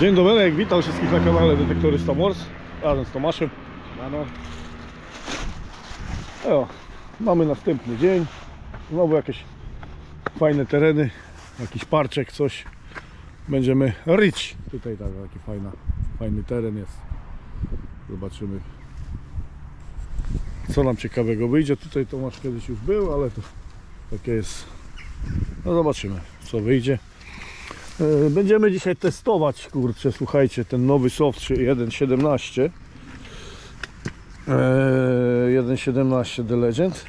Dzień dobry, witam wszystkich na kanale Detektorysta Mors razem z Tomaszem. Ano, O, mamy następny dzień. Znowu jakieś fajne tereny, jakiś parczek, coś. Będziemy ryć. Tutaj tak, taki fajna, fajny teren jest. Zobaczymy co nam ciekawego wyjdzie. Tutaj Tomasz kiedyś już był, ale to takie jest. No zobaczymy co wyjdzie. E, Będziemy dzisiaj testować, kurczę, słuchajcie, ten nowy soft 1.17 e, 1.17 The Legend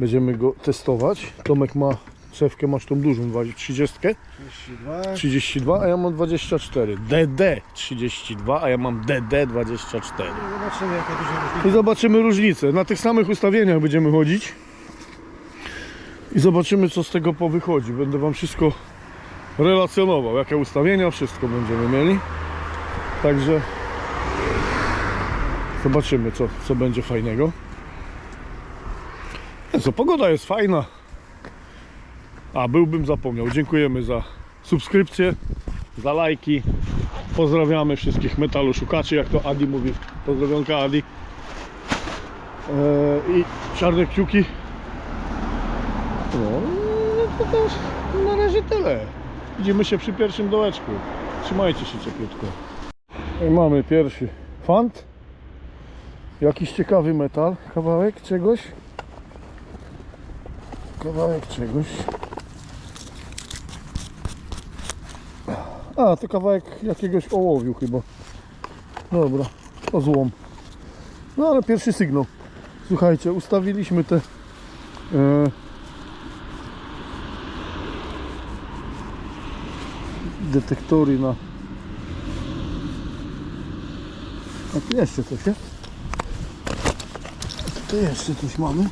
Będziemy go testować Tomek ma cewkę, masz tą dużą, 30 32. 32, a ja mam 24 DD 32, a ja mam DD 24 Zobaczymy jaka duża różnica. i zobaczymy różnicę. Na tych samych ustawieniach będziemy chodzić. I zobaczymy co z tego powychodzi. Będę Wam wszystko relacjonował. Jakie ustawienia, wszystko będziemy mieli. Także zobaczymy co, co będzie fajnego. No Co, pogoda jest fajna. A, byłbym zapomniał. Dziękujemy za subskrypcję, za lajki. Pozdrawiamy wszystkich metalu szukaczy, jak to Adi mówi. Pozdrowionka Adi. Eee, i czarne kciuki. No, no to też na razie tyle. Widzimy się przy pierwszym dołeczku. Trzymajcie się cieplutko. I mamy pierwszy fant. Jakiś ciekawy metal. Kawałek czegoś. Kawałek czegoś. A, to kawałek jakiegoś ołowiu chyba. Dobra, to złom. No ale pierwszy sygnał. Słuchajcie, ustawiliśmy te e, detektory na a tu jeszcze coś jest? Tutaj jeszcze coś mamy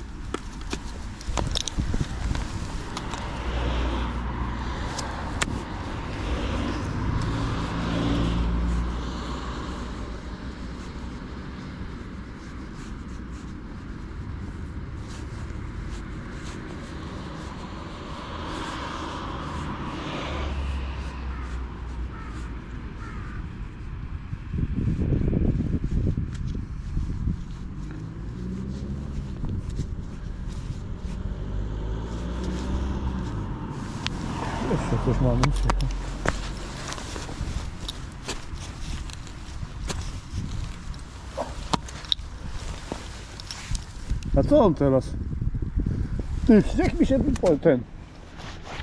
jeszcze coś mamy czekaj. A co on teraz? Ty, wściekł mi się ten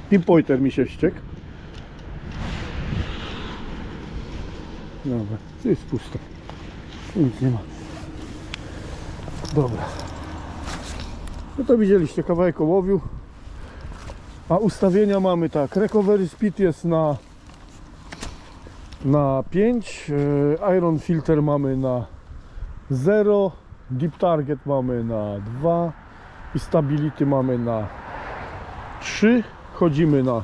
pinpointer mi się wściekł. Dobra, tu jest pusto. Nic nie ma. Dobra. No to widzieliście kawałek ołowiu. A ustawienia mamy tak. Recovery speed jest na na 5. e, Iron filter mamy na 0. Deep target mamy na 2. I stability mamy na 3. Chodzimy na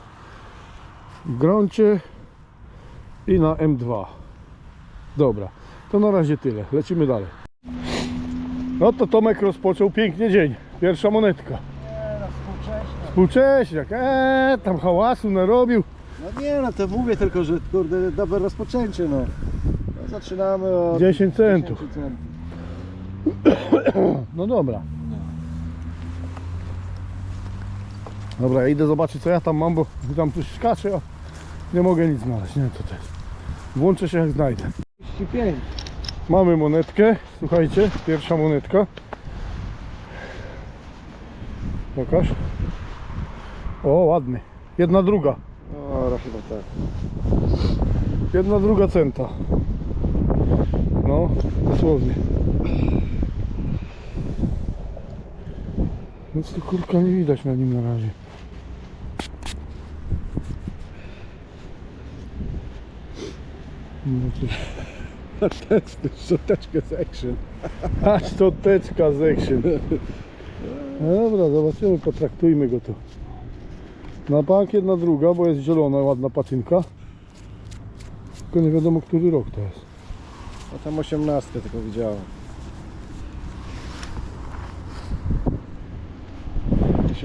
gruncie i na M2. Dobra, to na razie tyle. Lecimy dalej. No to Tomek rozpoczął pięknie dzień. Pierwsza monetka. Nie no. Współcześniak, eee, tam hałasu narobił. No nie no, to mówię tylko, że kurde, dobre rozpoczęcie no. no zaczynamy od 10 centów. 10 centów. No dobra. Dobra, ja idę zobaczyć co ja tam mam, bo tam coś skacze, a nie mogę nic znaleźć. Nie, to też. Włączę się jak znajdę. 35. Mamy monetkę, słuchajcie, pierwsza monetka. Pokaż. O, ładny. Jedna druga. O, chyba tak. Jedna druga centa. No, dosłownie. Nic tu kurka nie widać na nim na razie. No jest szczoteczka z action. Aż to teczka z action. No Dobra, zobaczymy, potraktujmy go tu. Na bank jedna druga, bo jest zielona, ładna patynka. Tylko nie wiadomo, który rok to jest. No tam 18 tylko widziałem.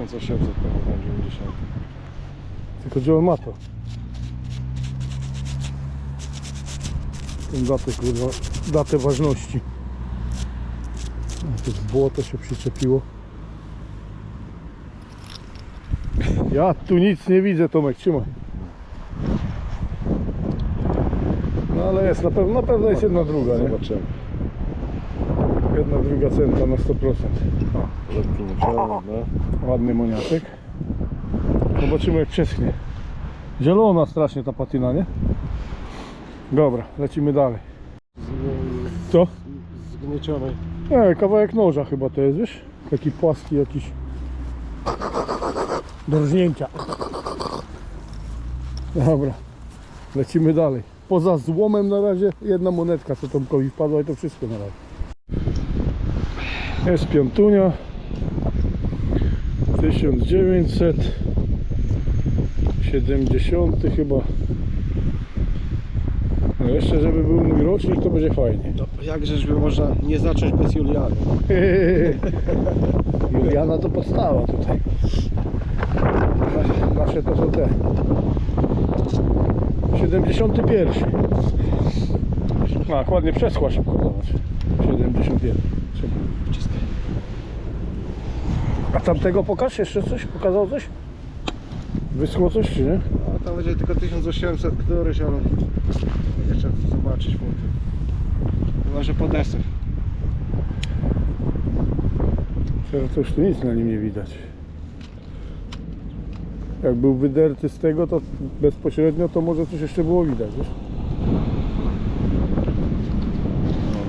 1800 pewnie 90. Tylko gdzie on ma to? Tą datę, kurwa, datę ważności. A, Tu w błoto się przyczepiło. Ja tu nic nie widzę, Tomek, trzymaj. No ale jest, na pewno, na pewno jest jedna druga, nie? Zobaczymy. Jedna druga centa na 100%. Lekki nieczerny, no. Ładny moniaczek. Zobaczymy jak przeschnie. Zielona strasznie ta patyna, nie? Dobra, lecimy dalej. Co? Zgnieciony. Nie, kawałek noża chyba to jest, wiesz? Taki płaski jakiś. Do rżnięcia. Dobra, lecimy dalej. Poza złomem na razie jedna monetka, co Tomkowi wpadła i to wszystko na razie. Jest piątunia. 1970 chyba. No jeszcze żeby był mój rocznik to będzie fajnie. No, jakżeż by można nie zacząć bez Juliana? Juliana to podstawa tutaj. Nasze, nasze to są te. 71. A, ładnie przeschła szybko, zobacz. 71. Trzymaj. A tamtego pokaż jeszcze coś? Pokazał coś? Wyschło coś czy nie? A tam będzie tylko 1800 któryś, ale jeszcze zobaczyć tym. Chyba, że po deser. Teraz to już nic na nim nie widać. Jak był wyderty z tego, to bezpośrednio to może coś jeszcze było widać, wiesz?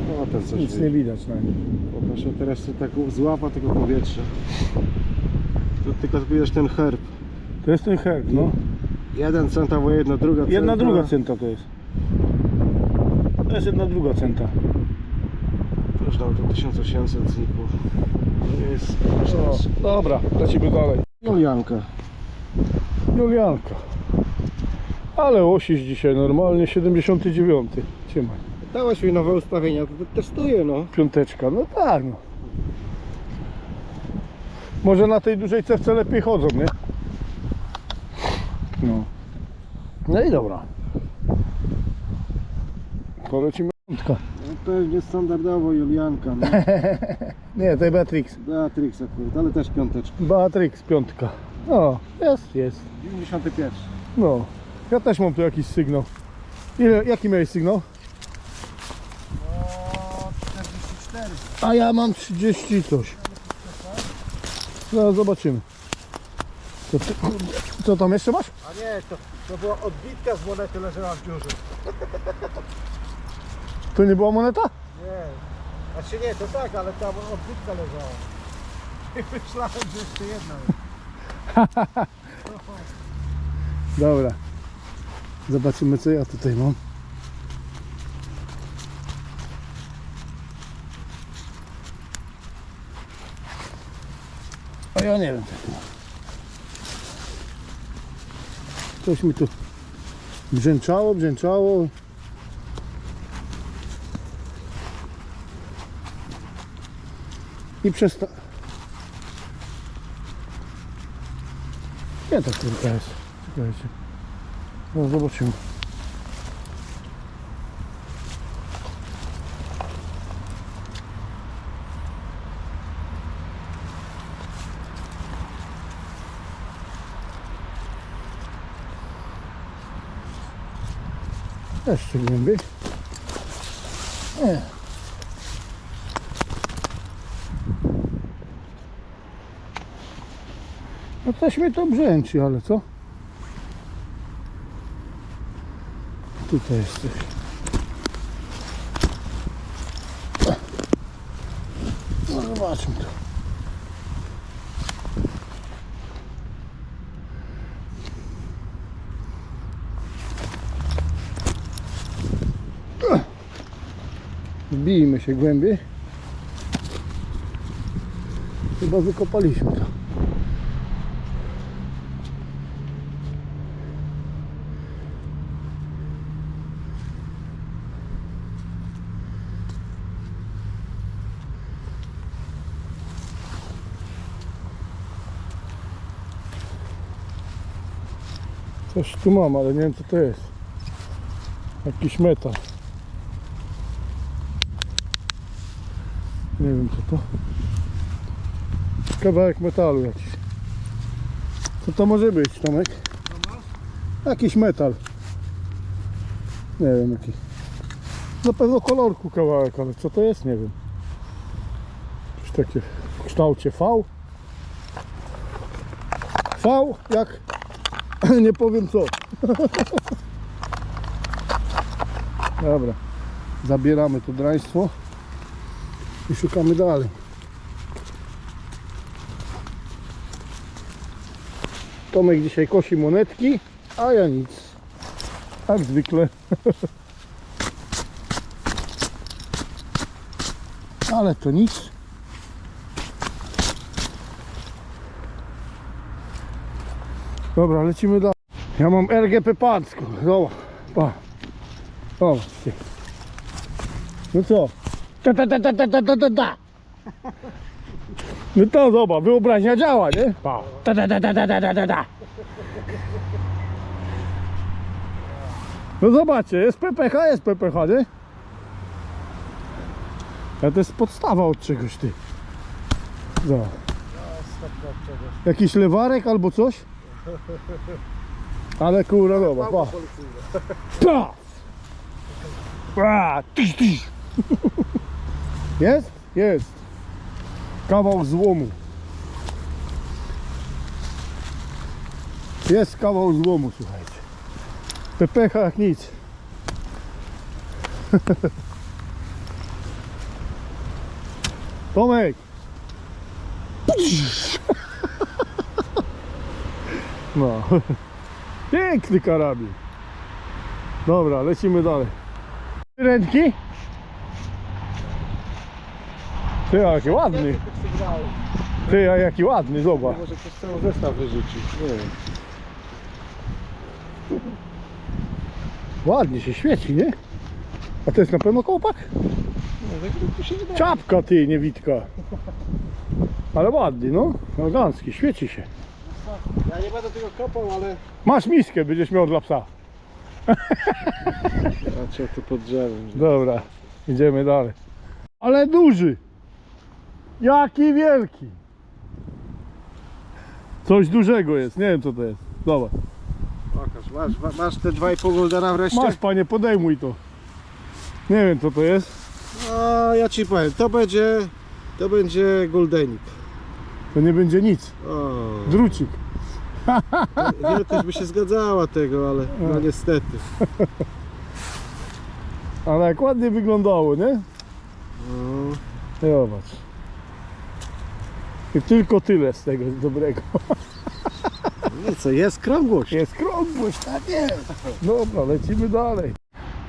No, ten coś Nic nie widać na nim. Proszę teraz to tak złapa tego powietrza. Tu tylko widać ten herb. To jest ten herb, no. Jeden cent albo jedna druga centa. Jedna druga centa to jest. To jest jedna druga centa. Już tam to 1800 znikło. To jest... O, dobra, lecimy dalej. Julianka. Julianka. Ale osiś dzisiaj normalnie, 79. Trzymaj. Dałaś mi nowe ustawienia, to testuję no. Piąteczka, no tak no. Może na tej dużej cewce lepiej chodzą, nie? No. No i dobra. Polecimy piątka. no pewnie standardowo Julianka. No. Nie, to jest Beatrix. Beatrix akurat, ale też piąteczka. Beatrix piątka. No, jest, jest. 91. No, ja też mam tu jakiś sygnał. Ile, jaki miałeś sygnał? O, 44. A ja mam 30 coś. Zaraz zobaczymy. Co, ty, kurde, co tam jeszcze masz? A nie, to, to była odbitka z monety leżała w biurze. To nie była moneta? Nie. Znaczy nie, to tak, ale tam odbitka leżała. I myślałem, że jeszcze jedna jest. Dobra. Zobaczymy co ja tutaj mam. A ja nie wiem. Coś mi tu brzęczało, brzęczało. I przesta... Nie, ta kurka jest. Czekajcie. No zobaczymy. Jeszcze głębiej. Nie. No coś mnie to brzęczy, ale co? Tutaj jesteś. No zobaczmy to. Się głębiej. Chyba wykopaliśmy to. Coś tu mam, ale nie wiem co to jest. Jakiś metal. Nie wiem co to. Kawałek metalu jakiś. Co to może być, Tomek? Jakiś metal. Nie wiem jaki. Na pewno kolorku kawałek, ale co to jest, nie wiem. Coś takie w kształcie V. V jak nie powiem co. Dobra. Zabieramy to draństwo i szukamy dalej. Tomek dzisiaj kosi monetki, a ja nic. Jak zwykle. Ale to nic. Dobra, lecimy dalej. Ja mam RGP Packo. Zobacz. Pa. Zobacz. ty. No co? Ta, ta, ta, ta, ta, ta, ta, ta, ta. No to zobacz, wyobraźnia działa, nie? Pa. Ta, ta, ta, ta, ta, ta, ta, ta, ta. No zobaczcie, jest PPH, jest PPH, nie? A to jest podstawa od czegoś, ty. Zobacz. Jakiś lewarek albo coś? Ale kurwa, zobacz, pa. Pa! Pa! Tyś, tyś. Jest? Jest. Kawał złomu. Jest kawał złomu, słuchajcie. PPH jak nic. Tomek! No. Piękny karabin. Dobra, lecimy dalej. Ręki? Ty, a jaki ładny. Ty, a jaki ładny, zobacz. Może ktoś cały zestaw wyrzucił. Nie wiem. Ładnie się świeci, nie? A to jest na pewno kołpak? Tak. Czapka ty, niewitka. Ale ładny, no. Elegancki, świeci się. Ja nie będę tego kopał, ale... Masz miskę, będziesz miał dla psa. A co tu pod drzewem? Dobra, idziemy dalej. Ale duży. Jaki wielki. Coś dużego jest, nie wiem co to jest. Dobra. Pokaż, masz, ma- masz te 2,5 goldena wreszcie? Masz panie, podejmuj to. Nie wiem co to jest. A ja ci powiem, to będzie... To będzie goldenik. To nie będzie nic. O, Drucik. wielkość by się zgadzała tego, ale no niestety. Ale jak ładnie wyglądało, nie? No, Zobacz. Tylko tyle z tego dobrego. no co, jest krągłość. Jest krągłość, tak jest. Dobra, lecimy dalej.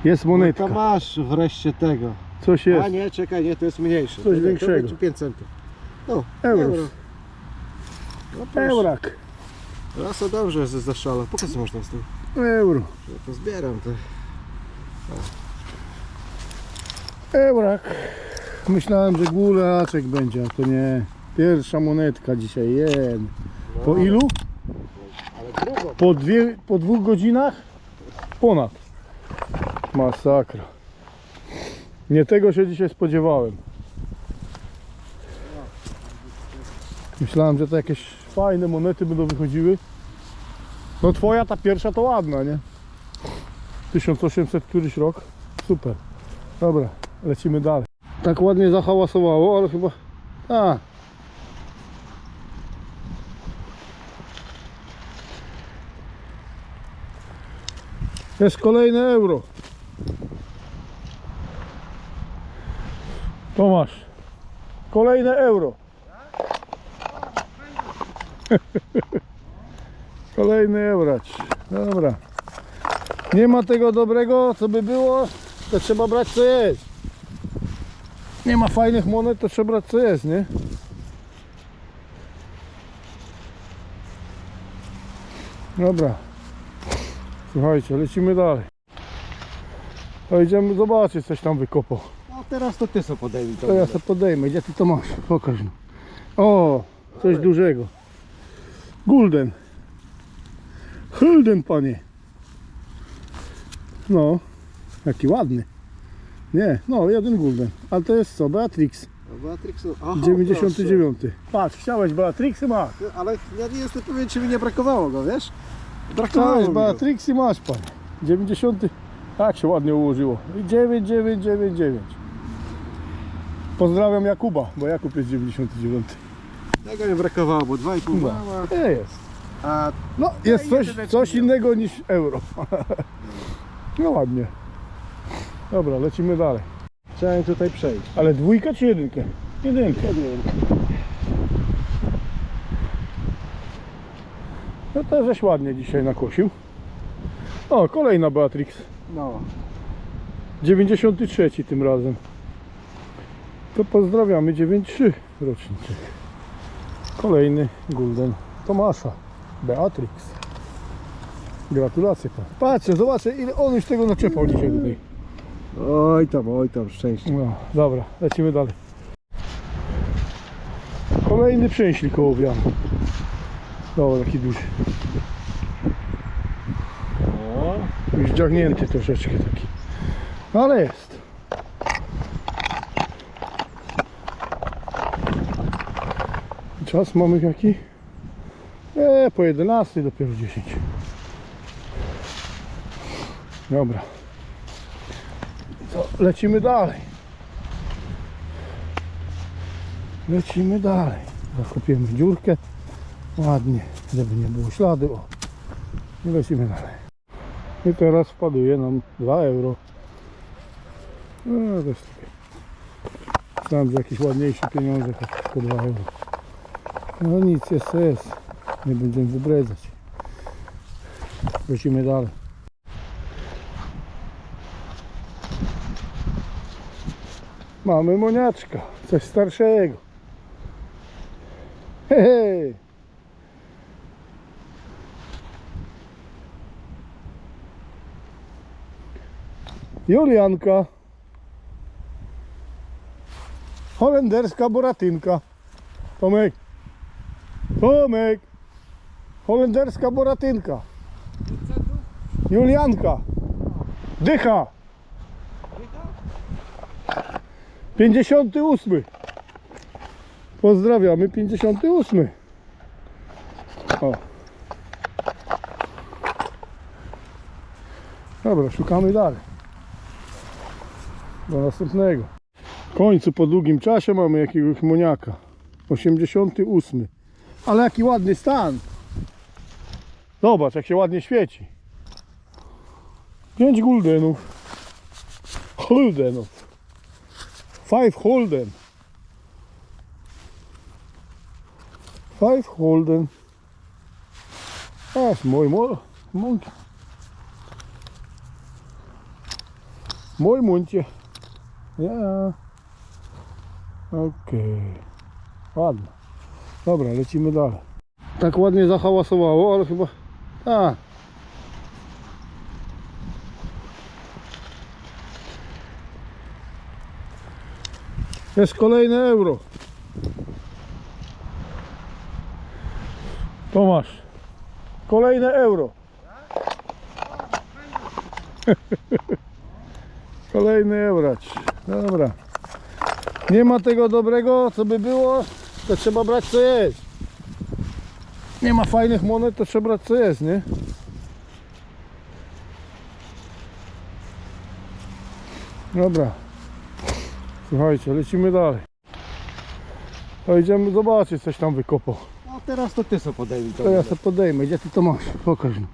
Jest To monetka. masz wreszcie tego. Coś A jest. nie, czekaj, nie, to jest mniejsze. Coś to, większego. Będzie 5 centów. No, Euro. No proszę. Eurak. Raz to dobrze że zaszala. Pokaż co można z tym. Euro. Ja to zbieram te. Eurak. Myślałem, że gulaczek będzie, a to nie. Pierwsza monetka dzisiaj, jen. Po ilu? Po, dwie, po dwóch godzinach? Ponad. Masakra. Nie tego się dzisiaj spodziewałem. Myślałem, że to jakieś fajne monety będą wychodziły. No twoja ta pierwsza to ładna, nie? 1800 któryś rok. Super. Dobra, lecimy dalej. Tak ładnie zahałasowało, ale chyba... A, Jest kolejne euro. Tomasz. Kolejne euro. Kolejny euracz. Dobra. Nie ma tego dobrego, co by było, to trzeba brać co jest. Nie ma fajnych monet, to trzeba brać co jest, nie? Dobra. Słuchajcie, lecimy dalej. To idziemy zobaczyć, coś tam wykopał. No teraz to ty sobie podejmij to. Ja sobie podejmę. Gdzie ty to masz? Pokaż mi. O, coś dużego. Gulden. Hulden, panie. No, jaki ładny. Nie, no, jeden gulden. Ale to jest co? Beatrix. Beatrixu. Aha, 99. Patrz, chciałeś Beatrixy, proszę. Ale ja nie jestem pewien, czy mi nie brakowało go, wiesz? Brakowało Chciałeś mi go. Beatrixy, masz pan. 90. Tak się ładnie ułożyło. I 9999. Pozdrawiam Jakuba, bo Jakub jest 99. Tego nie brakowało, bo 2,5 No. mała, Nie jest. a No, jest i coś, jedyneczki coś innego niż euro. No ładnie. Dobra, lecimy dalej. chciałem tutaj przejść. Ale dwójka czy jedynkę? Jedynkę. No to żeś ładnie dzisiaj nakosił. O, kolejna Beatrix. No. 93 tym razem. To pozdrawiamy 93 roczniczek. Kolejny Golden Tomasza. Beatrix. Gratulacje pan. Patrzcie, zobaczcie ile on już tego naczepał dzisiaj tutaj. Oj tam, oj tam, szczęście. No, dobra, lecimy dalej. Kolejny przęślik ołowiany. Dobra, taki duży. Już dziagnięty troszeczkę taki. No, Ale jest. Czas mamy jaki? E, po 11 dopiero 10. Dobra. To lecimy dalej. Lecimy dalej. Zakopiemy dziurkę. Ładnie, żeby nie było śladu. O. I lecimy dalej. I teraz wpaduje nam 2 euro. No jest takie. Myślałem, że jakiś ładniejszy pieniążek, a tylko 2 euro. No nic, jest jest. Nie będziemy wybredzać. Lecimy dalej. Mamy moniaczka, coś starszego. Hej, hej. Julianka. Holenderska boratynka. Tomek. Tomek. Holenderska boratynka. Julianka. Dycha. 58. Pozdrawiamy 58. O. Dobra, szukamy dalej. Do następnego. W końcu po długim czasie mamy jakiegoś moniaka. 88. Ale jaki ładny stan. Zobacz, jak się ładnie świeci. 5 guldenów. Holdenów. 5 holden. 5 holden. Aż mój, mój, mój. Mój. Ja. Okej. Ładnie. Dobra, lecimy dalej. Tak ładnie zahałasowało, ale chyba... A. Jest kolejne euro. Tomasz. Kolejne euro. Kolejny euracz. Dobra. Nie ma tego dobrego, co by było, to trzeba brać co jest. Nie ma fajnych monet, to trzeba brać co jest, nie? Dobra. Słuchajcie, lecimy dalej. To idziemy zobaczyć, coś tam wykopał. No teraz to ty co podejmij to. To ja sobie podejmę. Gdzie ty to masz? Pokaż mi.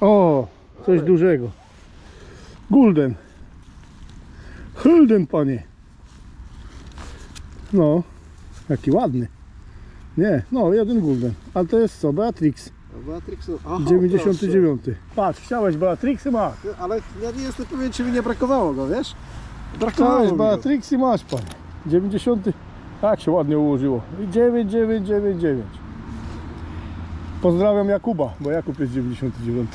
O, coś dużego. Gulden. Hulden, panie. No, jaki ładny. Nie, no, jeden gulden. Ale to jest co? Beatrix. Beatrixu. Aha, 99. Patrz, chciałeś Beatrixy, masz. proszę. Ale ja nie jestem pewien, czy mi nie brakowało go, wiesz? Chciałeś mi go. Beatrixy, masz pan. 90. Tak się ładnie ułożyło. I 9999. Pozdrawiam Jakuba, bo Jakub jest 99.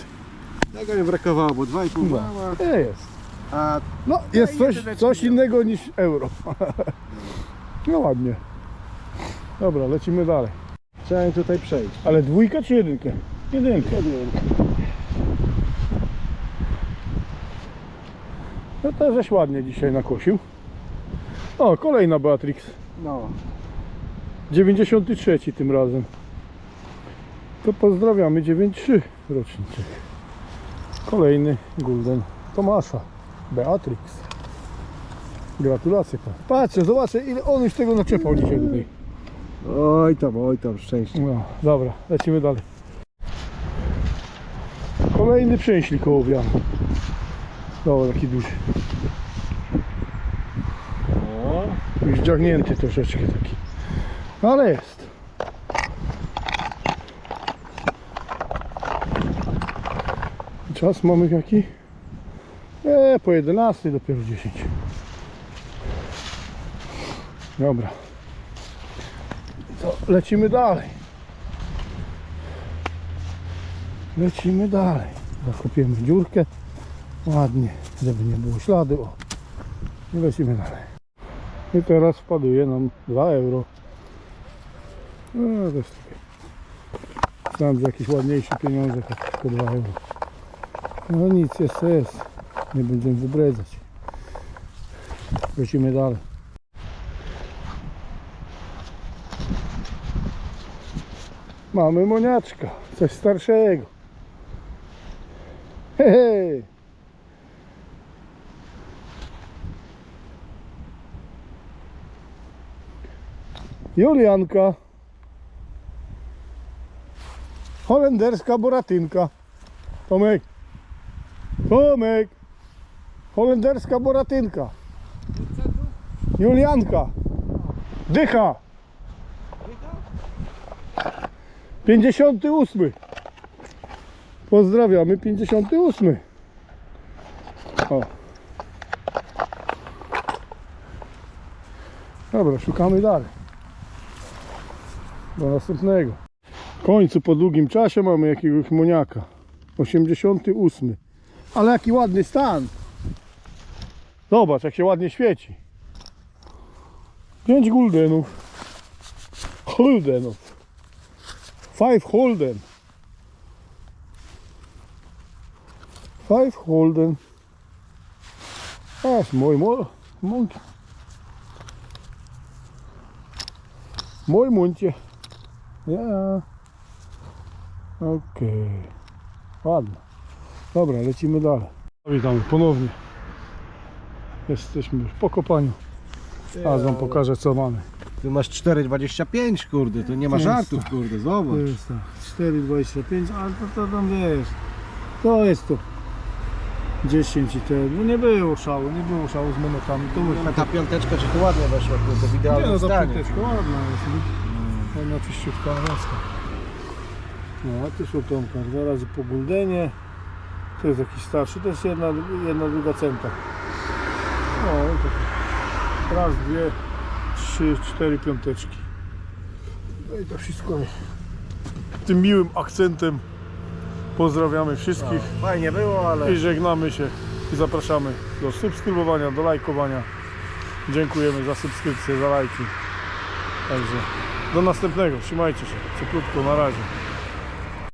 Tego nie brakowało, bo 2,5 No. mała, Nie jest. A No, jest coś, coś innego niż euro. No ładnie. Dobra, lecimy dalej. chciałem tutaj przejść. Ale dwójka czy jedynkę? Jedynkę. No to żeś ładnie dzisiaj nakosił. O, kolejna Beatrix. No. 93 tym razem. To pozdrawiamy 93 roczniczek. Kolejny Golden Tomasza. Beatrix. Gratulacje pan. Patrzcie, zobaczcie ile on już tego naczepał dzisiaj tutaj. Oj tam, oj tam, szczęście. No, dobra, lecimy dalej. Kolejny przęślik ołowiany. Dobra, taki duży. Już dziagnięty troszeczkę taki. Ale jest. Czas mamy jaki? E, po 11 dopiero 10. Dobra. To lecimy dalej. Lecimy dalej. Zakopiemy dziurkę. Ładnie, żeby nie było śladu. O. I lecimy dalej. I teraz wpaduje nam 2 euro. No to jest. Znam, że jakiś ładniejszy pieniążek, a tylko 2 euro. No nic, jest, jest. Nie będziemy wybredzać. Lecimy dalej. Mamy moniaczka, coś starszego. Hej, hej. Julianka. Holenderska boratynka. Tomek. Tomek. Holenderska boratynka. Julianka. Dycha. 58. Pozdrawiamy 58. O. Dobra, szukamy dalej do następnego. W końcu po długim czasie mamy jakiegoś moniaka. 88. Ale jaki ładny stan. Zobacz jak się ładnie świeci. 5 guldenów. Holdenów. 5 holden. 5 holden. A, mój, mój, mój. Muncie. Ja. Okej. Ładnie. Dobra, lecimy dalej. Witamy ponownie. Jesteśmy już po kopaniu. Teraz wam pokażę co mamy. Ty masz 4,25 kurde, to nie ma Jest żartów kurde, To zobacz. jest tak. 4,25, ale to, to tam wiesz. To jest to. 10 i te. No nie było szału, nie było szału z monetami. To już No, ta piąteczka ci tu ładnie weszła kurde, w Nie idealnym no, ta stanie. piąteczka ładna jest. nie? Ładna czyściutka wąska. No, a tu są Tomka, dwa razy po guldenie. To jest jakiś starszy, to jest jedna, jedna druga centa. No, tak. Raz, dwie, trzy, cztery piąteczki. No i to wszystko tym miłym akcentem pozdrawiamy wszystkich Fajnie było, ale i żegnamy się i zapraszamy do subskrybowania, do lajkowania. Dziękujemy za subskrypcję, za lajki. Także do następnego. Trzymajcie się. Cieplutko. Na razie.